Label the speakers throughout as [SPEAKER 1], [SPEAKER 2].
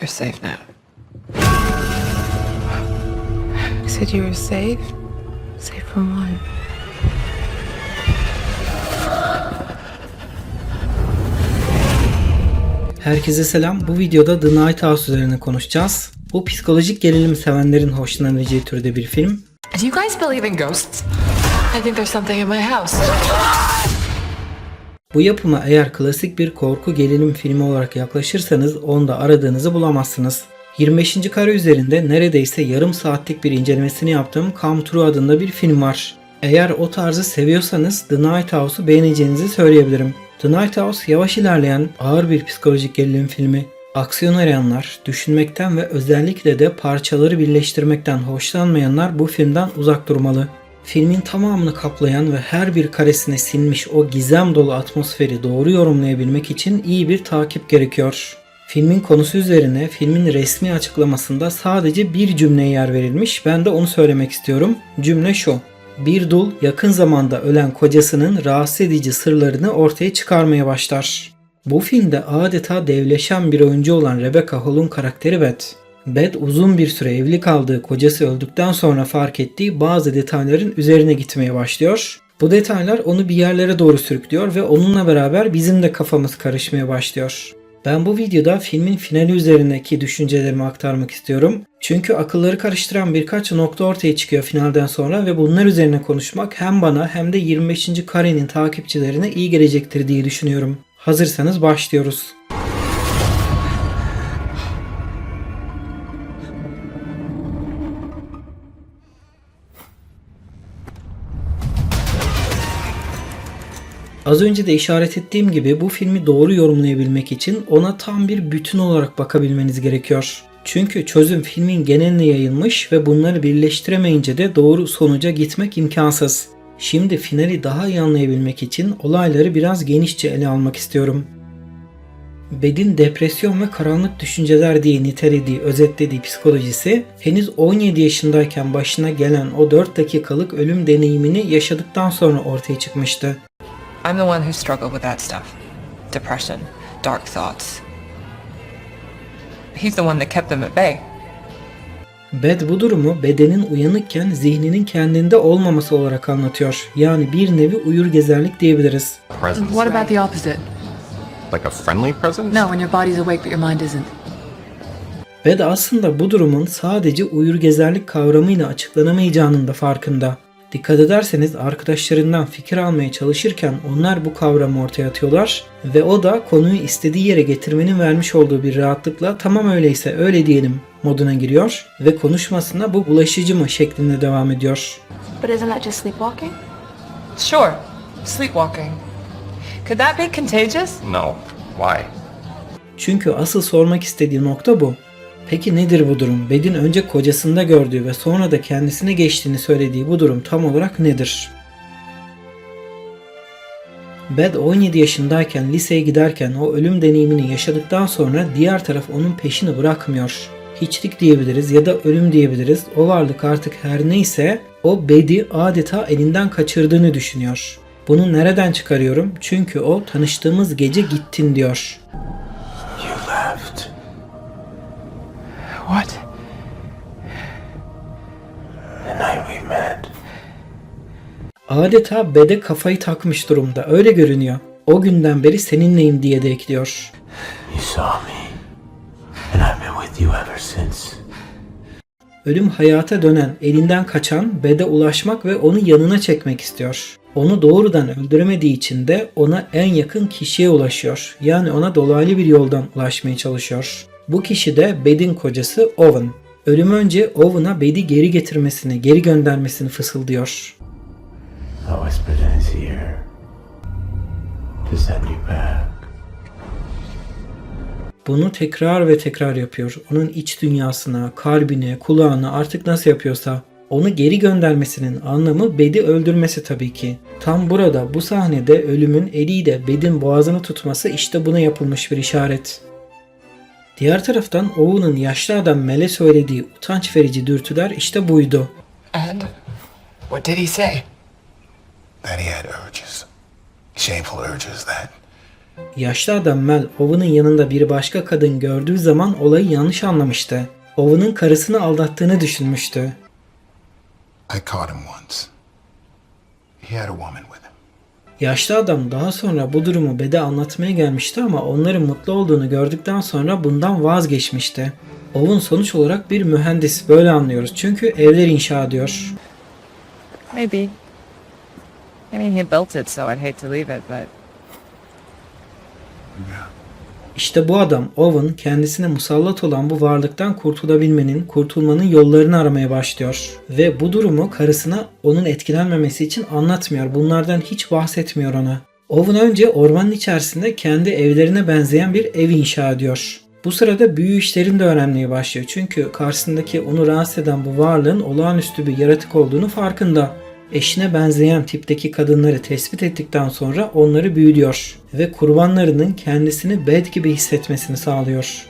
[SPEAKER 1] You're safe now. You said you were safe? Safe from what?
[SPEAKER 2] Herkese selam. Bu videoda The Night House üzerine konuşacağız. Bu psikolojik gerilim sevenlerin hoşlanabileceği türde bir film.
[SPEAKER 1] Do you guys believe in ghosts? I think there's something in my house.
[SPEAKER 2] Bu yapıma eğer klasik bir korku gerilim filmi olarak yaklaşırsanız onda aradığınızı bulamazsınız. 25. kare üzerinde neredeyse yarım saatlik bir incelemesini yaptığım Come True adında bir film var. Eğer o tarzı seviyorsanız The Night House'u beğeneceğinizi söyleyebilirim. The Night House yavaş ilerleyen ağır bir psikolojik gerilim filmi. Aksiyon arayanlar, düşünmekten ve özellikle de parçaları birleştirmekten hoşlanmayanlar bu filmden uzak durmalı. Filmin tamamını kaplayan ve her bir karesine sinmiş o gizem dolu atmosferi doğru yorumlayabilmek için iyi bir takip gerekiyor. Filmin konusu üzerine filmin resmi açıklamasında sadece bir cümleye yer verilmiş. Ben de onu söylemek istiyorum. Cümle şu. Bir dul yakın zamanda ölen kocasının rahatsız edici sırlarını ortaya çıkarmaya başlar. Bu filmde adeta devleşen bir oyuncu olan Rebecca Hall'un karakteri Beth. Beth uzun bir süre evli kaldığı kocası öldükten sonra fark ettiği bazı detayların üzerine gitmeye başlıyor. Bu detaylar onu bir yerlere doğru sürüklüyor ve onunla beraber bizim de kafamız karışmaya başlıyor. Ben bu videoda filmin finali üzerindeki düşüncelerimi aktarmak istiyorum. Çünkü akılları karıştıran birkaç nokta ortaya çıkıyor finalden sonra ve bunlar üzerine konuşmak hem bana hem de 25. karenin takipçilerine iyi gelecektir diye düşünüyorum. Hazırsanız başlıyoruz. Az önce de işaret ettiğim gibi bu filmi doğru yorumlayabilmek için ona tam bir bütün olarak bakabilmeniz gerekiyor. Çünkü çözüm filmin geneline yayılmış ve bunları birleştiremeyince de doğru sonuca gitmek imkansız. Şimdi finali daha iyi anlayabilmek için olayları biraz genişçe ele almak istiyorum. Bed'in depresyon ve karanlık düşünceler diye nitelediği, özetlediği psikolojisi henüz 17 yaşındayken başına gelen o 4 dakikalık ölüm deneyimini yaşadıktan sonra ortaya çıkmıştı.
[SPEAKER 1] I'm the one who struggled with that stuff. Depression, dark thoughts. He's the one that kept them at bay.
[SPEAKER 2] Bed bu durumu bedenin uyanıkken zihninin kendinde olmaması olarak anlatıyor. Yani bir nevi uyur gezerlik diyebiliriz.
[SPEAKER 3] presence.
[SPEAKER 4] What about the opposite?
[SPEAKER 3] Like a friendly presence?
[SPEAKER 4] No, when your body's awake but your mind isn't.
[SPEAKER 2] Bed aslında bu durumun sadece uyur gezerlik kavramıyla açıklanamayacağının da farkında. Dikkat ederseniz arkadaşlarından fikir almaya çalışırken onlar bu kavramı ortaya atıyorlar ve o da konuyu istediği yere getirmenin vermiş olduğu bir rahatlıkla tamam öyleyse öyle diyelim moduna giriyor ve konuşmasına bu bulaşıcı mı şeklinde devam ediyor.
[SPEAKER 5] But isn't that just sleepwalking?
[SPEAKER 1] Sure, sleepwalking. Could that be contagious?
[SPEAKER 3] No. Why?
[SPEAKER 2] Çünkü asıl sormak istediği nokta bu. Peki nedir bu durum? Bed'in önce kocasında gördüğü ve sonra da kendisine geçtiğini söylediği bu durum tam olarak nedir? Bed 17 yaşındayken liseye giderken o ölüm deneyimini yaşadıktan sonra diğer taraf onun peşini bırakmıyor. Hiçlik diyebiliriz ya da ölüm diyebiliriz. O varlık artık her neyse o Bed'i adeta elinden kaçırdığını düşünüyor. Bunu nereden çıkarıyorum? Çünkü o tanıştığımız gece gittin diyor.
[SPEAKER 1] What?
[SPEAKER 6] The night we met.
[SPEAKER 2] Adeta Bed'e kafayı takmış durumda. Öyle görünüyor. O günden beri seninleyim diye de ekliyor.
[SPEAKER 6] You saw me. And I've been with you ever since.
[SPEAKER 2] Ölüm hayata dönen, elinden kaçan Bed'e ulaşmak ve onu yanına çekmek istiyor. Onu doğrudan öldüremediği için de ona en yakın kişiye ulaşıyor. Yani ona dolaylı bir yoldan ulaşmaya çalışıyor. Bu kişi de Bed'in kocası Owen. Ölüm önce Owen'a Bed'i geri getirmesini, geri göndermesini fısıldıyor.
[SPEAKER 6] İn his ear to send you back.
[SPEAKER 2] Bunu tekrar ve tekrar yapıyor. Onun iç dünyasına, kalbine, kulağına artık nasıl yapıyorsa onu geri göndermesinin anlamı Bed'i öldürmesi tabii ki. Tam burada bu sahnede ölümün eliyle Bed'in boğazını tutması işte buna yapılmış bir işaret. Diğer taraftan Owen'ın yaşlı adam Mel'e söylediği utanç verici dürtüler işte buydu.
[SPEAKER 1] And what did he say?
[SPEAKER 7] that he had urges, shameful urges that
[SPEAKER 2] Yaşlı adam Mel, Owen'ın yanında bir başka kadın gördüğü zaman olayı yanlış anlamıştı. Owen'ın karısını aldattığını düşünmüştü.
[SPEAKER 7] I caught him once. He had a woman with him.
[SPEAKER 2] Yaşlı adam daha sonra bu durumu Bed'e anlatmaya gelmişti ama onların mutlu olduğunu gördükten sonra bundan vazgeçmişti. Owen sonuç olarak bir mühendis böyle anlıyoruz çünkü evler inşa ediyor.
[SPEAKER 1] Maybe. I mean, he built it, so I'd hate to leave it, but
[SPEAKER 2] İşte bu adam Owen kendisine musallat olan bu varlıktan kurtulabilmenin, kurtulmanın yollarını aramaya başlıyor. Ve bu durumu karısına onun etkilenmemesi için anlatmıyor. Bunlardan hiç bahsetmiyor ona. Owen önce ormanın içerisinde kendi evlerine benzeyen bir ev inşa ediyor. Bu sırada büyü işlerini de öğrenmeye başlıyor. Çünkü karşısındaki onu rahatsız eden bu varlığın olağanüstü bir yaratık olduğunu farkında. Eşine benzeyen tipteki kadınları tespit ettikten sonra onları büyülüyor ve kurbanlarının kendisini Bed gibi hissetmesini sağlıyor.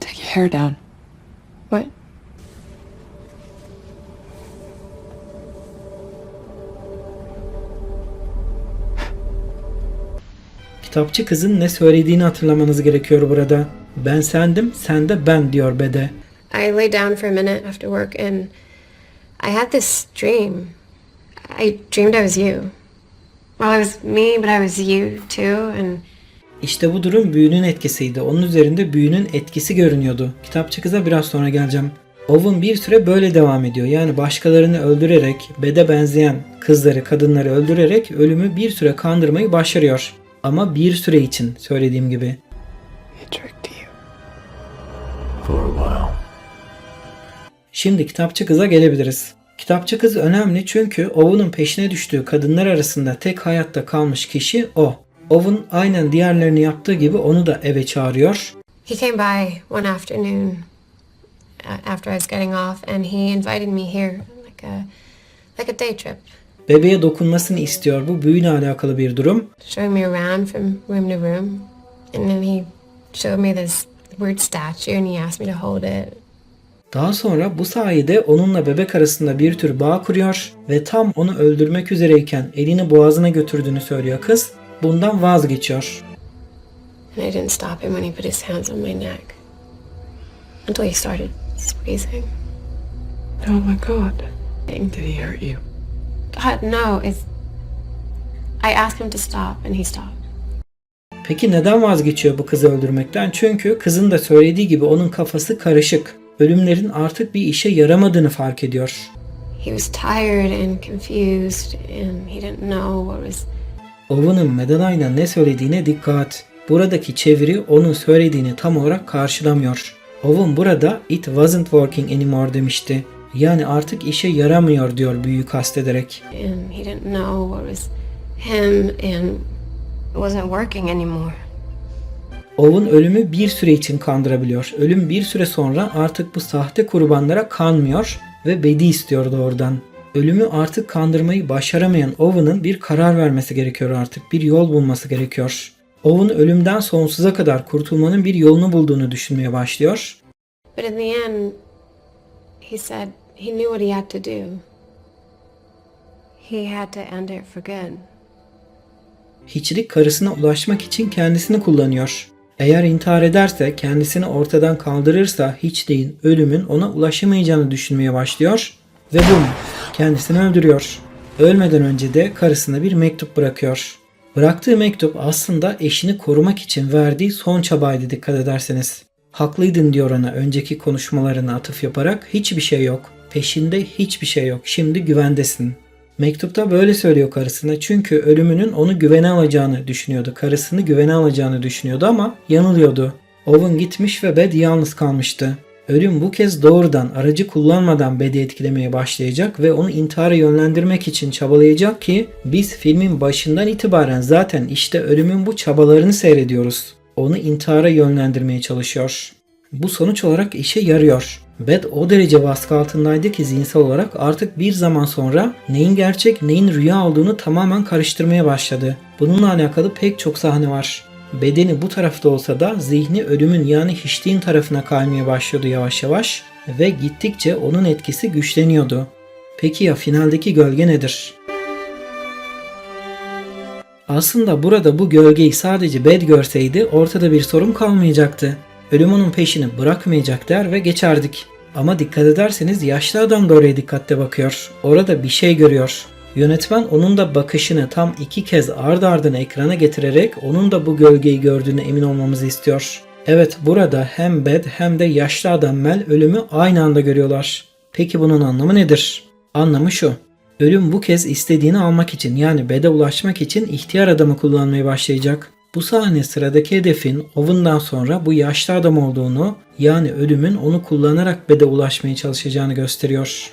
[SPEAKER 4] Take your hair down.
[SPEAKER 5] What?
[SPEAKER 2] Kitapçı kızın ne söylediğini hatırlamanız gerekiyor burada. Ben sendim, sen de ben diyor Bed'e.
[SPEAKER 8] I lay down for a minute after work and I had this dream. I dreamed I was you. Well, it was me, but I was you too. And
[SPEAKER 2] İşte bu durum büyünün etkisiydi. Onun üzerinde büyünün etkisi görünüyordu. Kitapçı kıza biraz sonra geleceğim. Owen bir süre böyle devam ediyor. Yani başkalarını öldürerek, Bed'e benzeyen kızları, kadınları öldürerek ölümü bir süre kandırmayı başarıyor. Ama bir süre için söylediğim gibi. Şimdi kitapçı kıza gelebiliriz. Kitapçı kız önemli çünkü Owen'ın peşine düştüğü kadınlar arasında tek hayatta kalmış kişi o. Owen aynen diğerlerini yaptığı gibi onu da eve çağırıyor
[SPEAKER 8] he came by one afternoon uh, after I was getting off, and he invited me here, like a like a day trip,
[SPEAKER 2] Bebeğe dokunmasını istiyor. Bu büyüyle alakalı bir durum.
[SPEAKER 8] showing me around from room to room, and then he showed me this weird statue, and he asked me to hold it.
[SPEAKER 2] Daha sonra bu sayede onunla bebek arasında bir tür bağ kuruyor ve tam onu öldürmek üzereyken elini boğazına götürdüğünü söylüyor kız. Bundan vazgeçiyor.
[SPEAKER 8] And I didn't stop him when he put his hands on my neck until he started squeezing.
[SPEAKER 4] Oh my god. Did he hurt you?
[SPEAKER 8] God, no, it's. I asked him to stop, and he stopped.
[SPEAKER 2] Peki neden vazgeçiyor bu kızı öldürmekten? Çünkü kızın da söylediği gibi onun kafası karışık. Ölümlerin artık bir işe yaramadığını fark ediyor.
[SPEAKER 8] He was tired and confused, and he didn't know what was.
[SPEAKER 2] Owen'ın Madeline'a ne söylediğine dikkat. Buradaki çeviri onun söylediğini tam olarak karşılamıyor. Owen burada it wasn't working anymore demişti. Yani artık işe yaramıyor diyor büyüyü kastederek.
[SPEAKER 8] And he didn't know what was him, and it wasn't working anymore.
[SPEAKER 2] Owen ölümü bir süre için kandırabiliyor. Ölüm bir süre sonra artık bu sahte kurbanlara kanmıyor ve bedi istiyor doğrudan. Ölümü artık kandırmayı başaramayan Owen'ın bir karar vermesi gerekiyor artık. Bir yol bulması gerekiyor. Owen ölümden sonsuza kadar kurtulmanın bir yolunu bulduğunu düşünmeye başlıyor.
[SPEAKER 8] But in the end, he said he knew what he had to do. He had to end it for good.
[SPEAKER 2] Hiçlik karısına ulaşmak için kendisini kullanıyor. Eğer intihar ederse, kendisini ortadan kaldırırsa hiçliğin, ölümün ona ulaşamayacağını düşünmeye başlıyor ve bum, kendisini öldürüyor. Ölmeden önce de karısına bir mektup bırakıyor. Bıraktığı mektup aslında eşini korumak için verdiği son çabaydı dikkat ederseniz. Haklıydın diyor ona önceki konuşmalarına atıf yaparak hiçbir şey yok. Peşinde hiçbir şey yok. Şimdi güvendesin. Mektupta böyle söylüyor karısına çünkü ölümünün onu güvene alacağını düşünüyordu. Karısını güvene alacağını düşünüyordu ama yanılıyordu. Owen gitmiş ve Bed yalnız kalmıştı. Ölüm bu kez doğrudan aracı kullanmadan Bed'i etkilemeye başlayacak ve onu intihara yönlendirmek için çabalayacak ki biz filmin başından itibaren zaten işte ölümün bu çabalarını seyrediyoruz. Onu intihara yönlendirmeye çalışıyor. Bu sonuç olarak işe yarıyor. Bed o derece baskı altındaydı ki zihinsel olarak artık bir zaman sonra neyin gerçek neyin rüya olduğunu tamamen karıştırmaya başladı. Bununla alakalı pek çok sahne var. Bedeni bu tarafta olsa da zihni ölümün yani hiçliğin tarafına kaymaya başlıyordu yavaş yavaş ve gittikçe onun etkisi güçleniyordu. Peki ya finaldeki gölge nedir? Aslında burada bu gölgeyi sadece Bed görseydi ortada bir sorun kalmayacaktı. Ölüm onun peşini bırakmayacak der ve geçerdik. Ama dikkat ederseniz yaşlı adam da oraya dikkatle bakıyor. Orada bir şey görüyor. Yönetmen onun da bakışını tam iki kez ard ardına ekrana getirerek onun da bu gölgeyi gördüğüne emin olmamızı istiyor. Evet burada hem Bed hem de yaşlı adam Mel ölümü aynı anda görüyorlar. Peki bunun anlamı nedir? Anlamı şu. Ölüm bu kez istediğini almak için yani Bed'e ulaşmak için ihtiyar adamı kullanmaya başlayacak. Bu sahne sıradaki hedefin Owen'dan sonra bu yaşlı adam olduğunu yani ölümün onu kullanarak Bed'e ulaşmaya çalışacağını gösteriyor.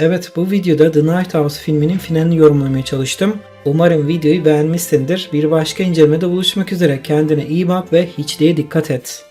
[SPEAKER 2] Evet bu videoda The Night House filminin finalini yorumlamaya çalıştım. Umarım videoyu beğenmişsindir. Bir başka incelemede buluşmak üzere. Kendine iyi bak ve hiçliğe dikkat et.